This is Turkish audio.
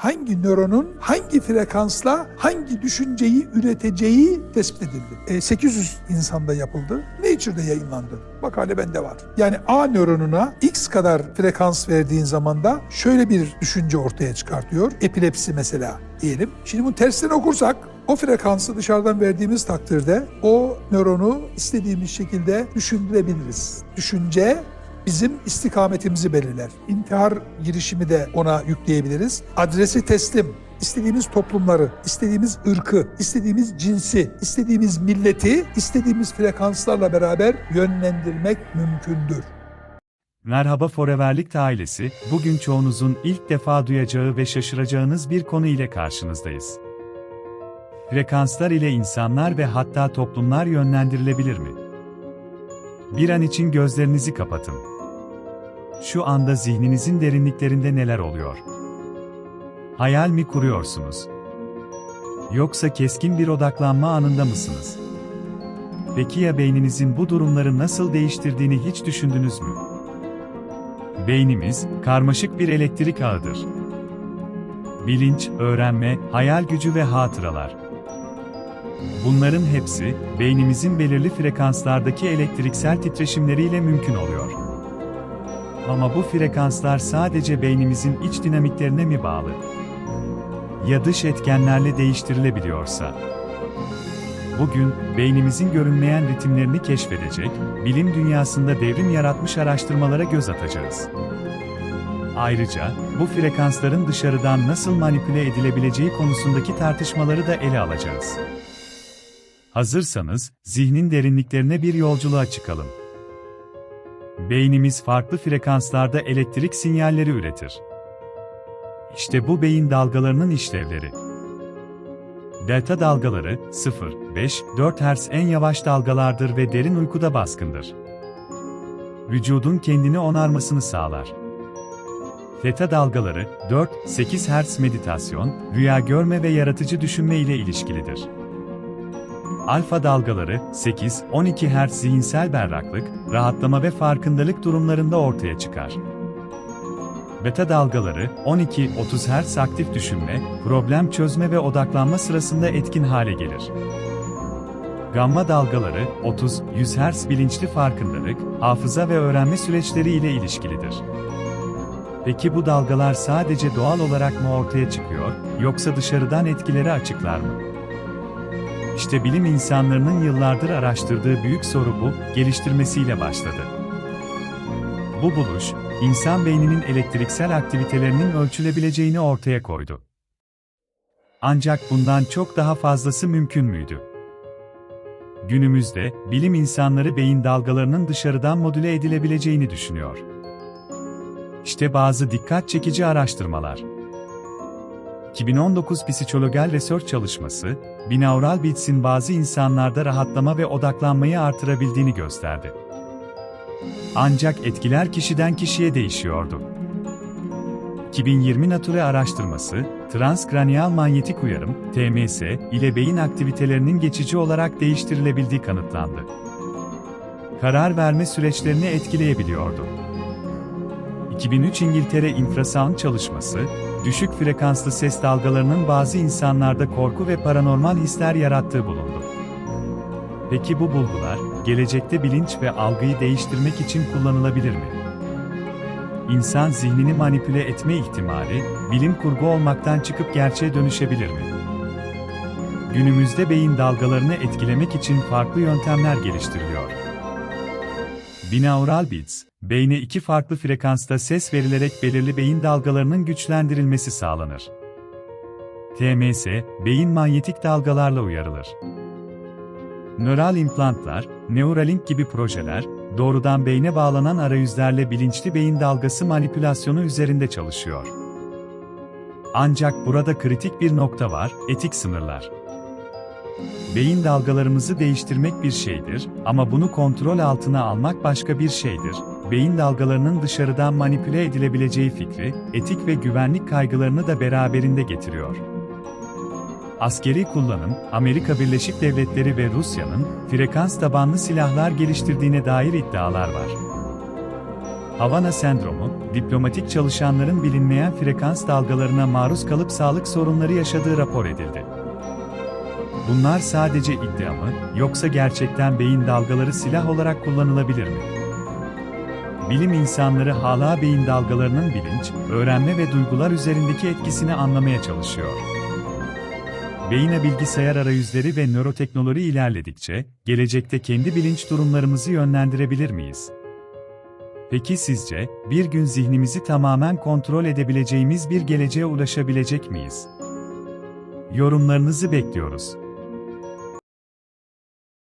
hangi nöronun hangi frekansla hangi düşünceyi üreteceği tespit edildi. E, 800 insanda yapıldı. Nature'da yayınlandı. Makale bende var. Yani A nöronuna X kadar frekans verdiğin zaman da şöyle bir düşünce ortaya çıkartıyor. Epilepsi mesela diyelim. Şimdi bunu tersten okursak o frekansı dışarıdan verdiğimiz takdirde o nöronu istediğimiz şekilde düşündürebiliriz. Düşünce bizim istikametimizi belirler. İntihar girişimi de ona yükleyebiliriz. Adresi teslim, istediğimiz toplumları, istediğimiz ırkı, istediğimiz cinsi, istediğimiz milleti, istediğimiz frekanslarla beraber yönlendirmek mümkündür. Merhaba Foreverlik ailesi, bugün çoğunuzun ilk defa duyacağı ve şaşıracağınız bir konu ile karşınızdayız. Frekanslar ile insanlar ve hatta toplumlar yönlendirilebilir mi? Bir an için gözlerinizi kapatın. Şu anda zihninizin derinliklerinde neler oluyor? Hayal mi kuruyorsunuz? Yoksa keskin bir odaklanma anında mısınız? Peki ya beyninizin bu durumları nasıl değiştirdiğini hiç düşündünüz mü? Beynimiz, karmaşık bir elektrik ağıdır. Bilinç, öğrenme, hayal gücü ve hatıralar. Bunların hepsi, beynimizin belirli frekanslardaki elektriksel titreşimleriyle mümkün oluyor. Ama bu frekanslar sadece beynimizin iç dinamiklerine mi bağlı? Ya dış etkenlerle değiştirilebiliyorsa? Bugün, beynimizin görünmeyen ritimlerini keşfedecek, bilim dünyasında devrim yaratmış araştırmalara göz atacağız. Ayrıca, bu frekansların dışarıdan nasıl manipüle edilebileceği konusundaki tartışmaları da ele alacağız. Hazırsanız, zihnin derinliklerine bir yolculuğa çıkalım. Beynimiz farklı frekanslarda elektrik sinyalleri üretir. İşte bu beyin dalgalarının işlevleri. Delta dalgaları 0-5-4 Hz en yavaş dalgalardır ve derin uykuda baskındır. Vücudun kendini onarmasını sağlar. Theta dalgaları 4-8 Hz meditasyon, rüya görme ve yaratıcı düşünme ile ilişkilidir. Alfa dalgaları 8-12 Hz zihinsel berraklık, rahatlama ve farkındalık durumlarında ortaya çıkar. Beta dalgaları 12-30 Hz aktif düşünme, problem çözme ve odaklanma sırasında etkin hale gelir. Gamma dalgaları 30-100 Hz bilinçli farkındalık, hafıza ve öğrenme süreçleri ile ilişkilidir. Peki bu dalgalar sadece doğal olarak mı ortaya çıkıyor, yoksa dışarıdan etkileri açıklar mı? İşte bilim insanlarının yıllardır araştırdığı büyük soru bu, geliştirmesiyle başladı. Bu buluş, insan beyninin elektriksel aktivitelerinin ölçülebileceğini ortaya koydu. Ancak bundan çok daha fazlası mümkün müydü? Günümüzde, bilim insanları beyin dalgalarının dışarıdan modüle edilebileceğini düşünüyor. İşte bazı dikkat çekici araştırmalar. 2019 Psychological Research çalışması, binaural beats'in bazı insanlarda rahatlama ve odaklanmayı artırabildiğini gösterdi. Ancak etkiler kişiden kişiye değişiyordu. 2020 Nature araştırması, transkranial manyetik uyarım, TMS, ile beyin aktivitelerinin geçici olarak değiştirilebildiği kanıtlandı. Karar verme süreçlerini etkileyebiliyordu. 2003 İngiltere infrasound çalışması, düşük frekanslı ses dalgalarının bazı insanlarda korku ve paranormal hisler yarattığı bulundu. Peki bu bulgular, gelecekte bilinç ve algıyı değiştirmek için kullanılabilir mi? İnsan zihnini manipüle etme ihtimali, bilim kurgu olmaktan çıkıp gerçeğe dönüşebilir mi? Günümüzde beyin dalgalarını etkilemek için farklı yöntemler geliştiriliyor. Binaural beats, beyne iki farklı frekansta ses verilerek belirli beyin dalgalarının güçlendirilmesi sağlanır. TMS, beyin manyetik dalgalarla uyarılır. Nöral implantlar, Neuralink gibi projeler, doğrudan beyne bağlanan arayüzlerle bilinçli beyin dalgası manipülasyonu üzerinde çalışıyor. Ancak burada kritik bir nokta var, etik sınırlar. Beyin dalgalarımızı değiştirmek bir şeydir ama bunu kontrol altına almak başka bir şeydir. Beyin dalgalarının dışarıdan manipüle edilebileceği fikri, etik ve güvenlik kaygılarını da beraberinde getiriyor. Askeri kullanım, Amerika Birleşik Devletleri ve Rusya'nın frekans tabanlı silahlar geliştirdiğine dair iddialar var. Havana sendromu, diplomatik çalışanların bilinmeyen frekans dalgalarına maruz kalıp sağlık sorunları yaşadığı rapor edildi. Bunlar sadece iddia mı, yoksa gerçekten beyin dalgaları silah olarak kullanılabilir mi? Bilim insanları hala beyin dalgalarının bilinç, öğrenme ve duygular üzerindeki etkisini anlamaya çalışıyor. Beyine bilgisayar arayüzleri ve nöroteknoloji ilerledikçe, gelecekte kendi bilinç durumlarımızı yönlendirebilir miyiz? Peki sizce, bir gün zihnimizi tamamen kontrol edebileceğimiz bir geleceğe ulaşabilecek miyiz? Yorumlarınızı bekliyoruz.